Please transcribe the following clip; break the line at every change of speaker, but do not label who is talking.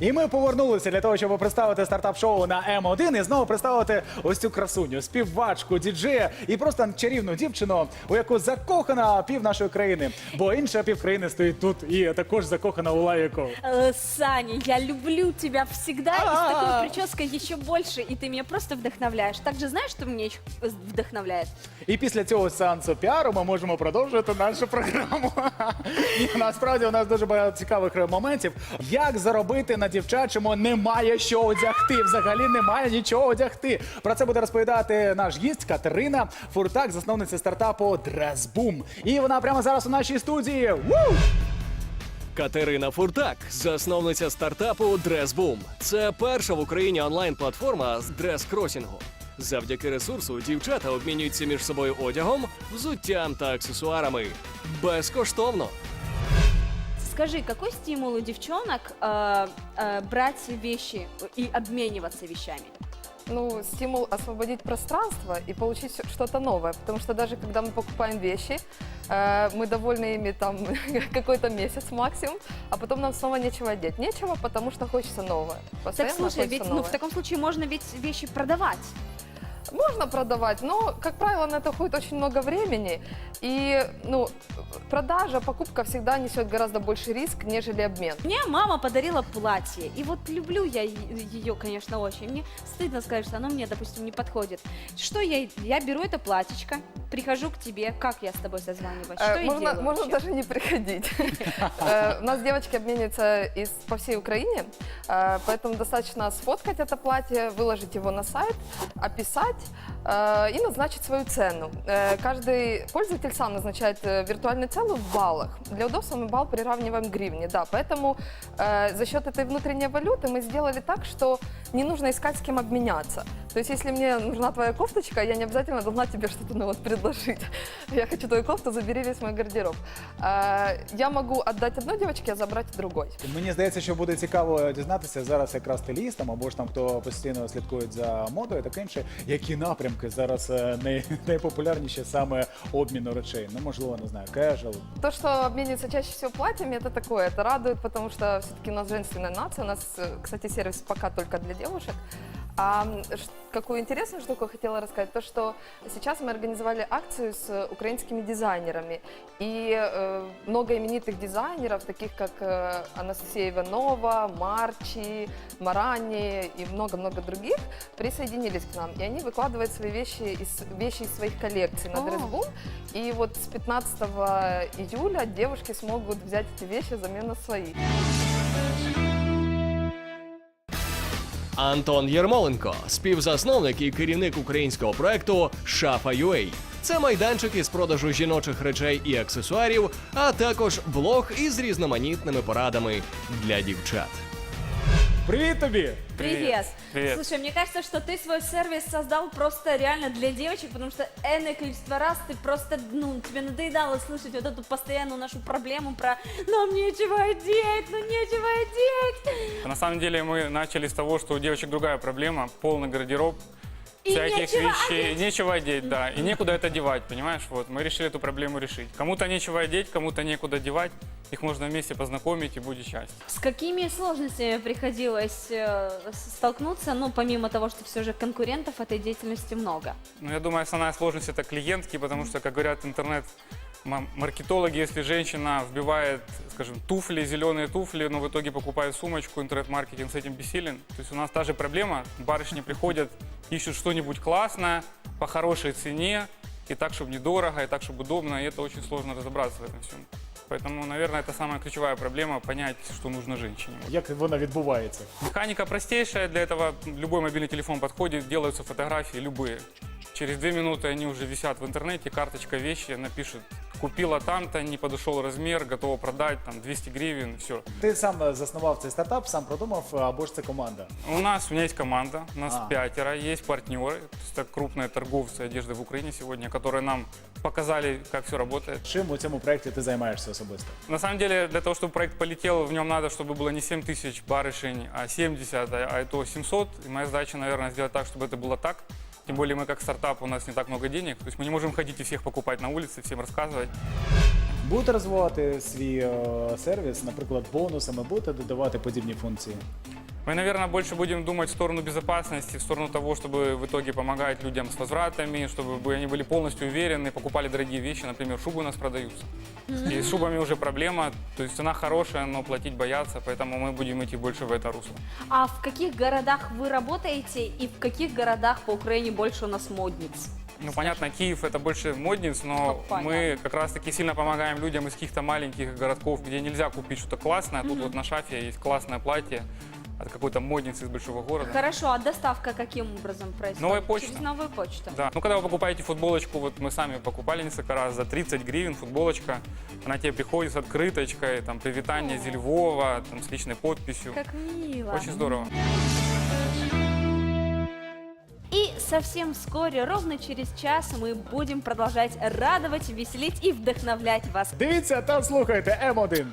І ми повернулися для того, щоб представити стартап-шоу на М1 і знову представити ось цю красуню, співачку, діджея і просто чарівну дівчину, у яку закохана пів нашої країни. Бо інша пів країни стоїть тут і також закохана у лайку.
Э, Саня, я люблю тебя всегда, и с
А-а-а.
такой прической еще больше, и ты меня просто вдохновляешь. Также знаешь, что меня еще вдохновляет?
І після цього сеансу піару ми можемо продовжувати нашу програму. Ні, насправді у нас дуже багато цікавих моментів. Як заробити на дівчачому немає що одягти. Взагалі немає нічого одягти. Про це буде розповідати наш гість Катерина Фуртак, засновниця стартапу Дресбум. І вона прямо зараз у нашій студії. Ву!
Катерина Фуртак, засновниця стартапу Dressboom. Це перша в Україні онлайн-платформа з дрес-кросінгу. Завдяки ресурсу дівчата обмінюються між собою одягом, взуттям та аксесуарами. Безкоштовно.
Скажи, какой стимул у девчонок э, э, брать вещи и обмениваться вещами?
Ну, стимул освободить пространство и получить что-то новое. Потому что даже когда мы покупаем вещи, э, мы довольны ими там какой-то месяц максимум, а потом нам снова нечего одеть. Нечего, потому что хочется новое.
Так
Постоянно
слушай,
хочется
ведь ну,
новое.
в таком случае можно ведь вещи продавать.
Можно продавать, но, как правило, на это уходит очень много времени. И, ну, продажа, покупка всегда несет гораздо больше риск, нежели обмен.
Мне мама подарила платье, и вот люблю я ее, конечно, очень. Мне стыдно сказать, что оно мне, допустим, не подходит. Что я, я беру это платьечко, прихожу к тебе, как я с тобой созваниваюсь,
Э,
что я
можно,
делаю
можно
вообще?
даже не приходить. Э, У нас девочки обмениваются по всей Украине, э, поэтому достаточно сфоткать это платье, выложить его на сайт, описать э, и назначить свою цену. Э, Каждый пользователь сам назначает э, виртуальную цену в баллах. Для удобства мы балл приравниваем к гривне, да. Поэтому э, за счет этой внутренней валюты мы сделали так, что не нужно искать с кем обменяться. То есть, если мне нужна твоя кофточка, я не обязательно должна тебе что-то ну, вот, предложить. Я хочу твою кофту, забери весь мой гардероб. Э, Я могу отдать одной девочке, а забрать другой.
Мені здається, що буде цікаво дізнатися зараз якраз стилістам або ж там, хто постійно слідкує за модою, таке інше, які напрямки зараз е, най- найпопулярніші саме обміну речей. Ну, можливо, не знаю, кежуал.
То, что обмениваются чаще всего платьями, это такое, это радует, потому что все-таки у нас женственная нация, у нас, э, кстати, сервис пока только для девушек. А какую интересную штуку хотела рассказать, то, что сейчас мы организовали акцию с украинскими дизайнерами, и э, много именитых дизайнеров, таких как э, Анастасия Иванова, Марчи, Марани и много-много других, присоединились к нам, и они выкладывают свои вещи из, вещи из своих коллекций на. Дресбум, и вот с 15 июля девушки смогут взять эти вещи взамен на свои.
Антон Єрмоленко, співзасновник і керівник українського проекту Шафа.ua. Це майданчик із продажу жіночих речей і аксесуарів, а також блог із різноманітними порадами для дівчат.
Привіт тобі!
Привет.
Привет.
Слушай, мне кажется, что ты свой сервис создал просто реально для девочек, потому что энное количество раз ты просто, ну, тебе надоедало слышать вот эту постоянную нашу проблему про «нам нечего одеть, ну нечего одеть».
На самом деле мы начали с того, что у девочек другая проблема, полный гардероб, всяких
нечего
вещей, нечего одеть, да, и некуда это девать, понимаешь, вот, мы решили эту проблему решить. Кому-то нечего одеть, кому-то некуда девать, их можно вместе познакомить и будет счастье.
С какими сложностями приходилось э, столкнуться, ну, помимо того, что все же конкурентов этой деятельности много?
Ну, я думаю, основная сложность это клиентки, потому что, как говорят интернет, ма- маркетологи, если женщина вбивает, скажем, туфли, зеленые туфли, но в итоге покупает сумочку, интернет-маркетинг с этим бессилен. То есть у нас та же проблема, барышни приходят, ищут что-нибудь классное, по хорошей цене, и так, чтобы недорого, и так, чтобы удобно, и это очень сложно разобраться в этом всем. Поэтому, наверное, это самая ключевая проблема, понять, что нужно женщине.
Як вона відбувається?
Механика простейшая, для этого любой мобильный телефон подходит, делаются фотографии любые. Через две минуты они уже висят в интернете, карточка вещи, она пишет, купила там-то, не подошел размер, готова продать, там 200 гривен, все.
Ти сам заснував цей стартап, сам продумав, або ж це команда.
У нас, у меня есть команда, у нас
А.
пятеро, есть партнеры, то есть это крупные торговцы одежды в Украине сегодня, которые нам показали, как все работает.
Чим у цьому проєкті ти займаєшся особисто?
На самом деле, для того, чтобы проект полетел, в нем надо, чтобы было не 7 тысяч барышень, а 70, а а это 700. И моя задача, наверное, сделать так, чтобы это было так. Тем более мы как стартап, у нас не так много денег. То есть мы не можем ходить и всех покупать на улице, всем рассказывать.
Будете розвивати свій е, сервіс, наприклад, бонусами, будете додавати подібні функції?
Мы, наверное, больше будем думать в сторону безопасности, в сторону того, чтобы в итоге помогать людям с возвратами, чтобы бы они были полностью уверены, покупали дорогие вещи. Например, шубы у нас продаются. И с шубами уже проблема. То есть цена хорошая, но платить боятся, поэтому мы будем идти больше в это русло.
А в каких городах вы работаете и в каких городах по Украине больше у нас модниц?
Ну, понятно, Киев это больше модниц, но
Ну,
мы как раз-таки сильно помогаем людям из каких-то маленьких городков, где нельзя купить что-то классное. Тут вот на шафе есть классное платье от какой-то модницы из большого города.
Хорошо, а доставка каким образом происходит?
Новая почта.
Через новую почту.
Да. Ну, когда вы покупаете футболочку, вот мы сами покупали несколько раз, за 30 гривен футболочка, она тебе приходит с открыточкой, там, привитание из Львова, там, с личной подписью.
Как мило.
Очень здорово.
И совсем вскоре, ровно через час, мы будем продолжать радовать, веселить и вдохновлять вас.
Дивіться та слухайте М1.